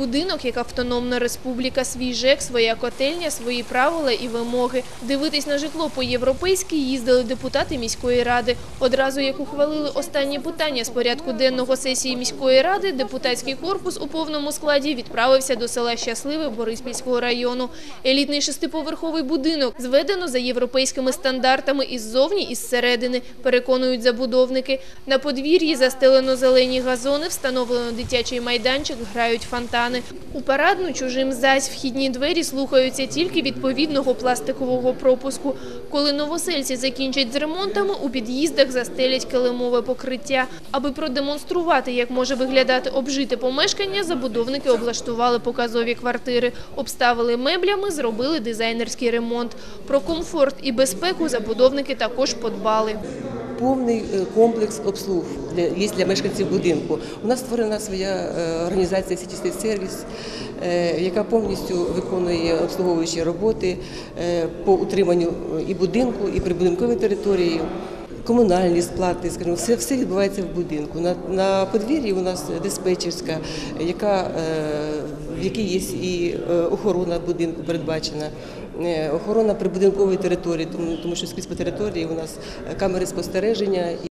будинок як автономна республіка, свій ЖЕК, своя котельня, свої правила і вимоги. Дивитись на житло по-європейськи їздили депутати міської ради. Одразу як ухвалили останні питання з порядку денного сесії міської ради, депутатський корпус у повному складі відправився до села Щасливе Бориспільського району. Елітний шестиповерховий будинок зведено за європейськими стандартами іззовні і зсередини, переконують забудовники. На подвір'ї застелено зелені газони, встановлено дитячий майданчик, грають фонтани. У парадну чужим зась вхідні двері слухаються тільки відповідного пластикового пропуску. Коли новосельці закінчать з ремонтами, у під'їздах застелять килимове покриття. Аби продемонструвати, як може виглядати обжите помешкання, забудовники облаштували показові квартири, обставили меблями, зробили дизайнерський ремонт. Про комфорт і безпеку забудовники також подбали. Повний е, комплекс обслуг для, для мешканців будинку. У нас створена своя е, організація Сітістий сервіс, яка повністю виконує обслуговуючі роботи е, по утриманню е, і будинку, і прибудинкової території. Комунальні сплати, скажімо, все, все відбувається в будинку. На, на подвір'ї у нас диспетчерська, яка, е, в якій є і е, охорона будинку передбачена, е, охорона прибудинкової території, тому, тому що скрізь по території у нас камери спостереження.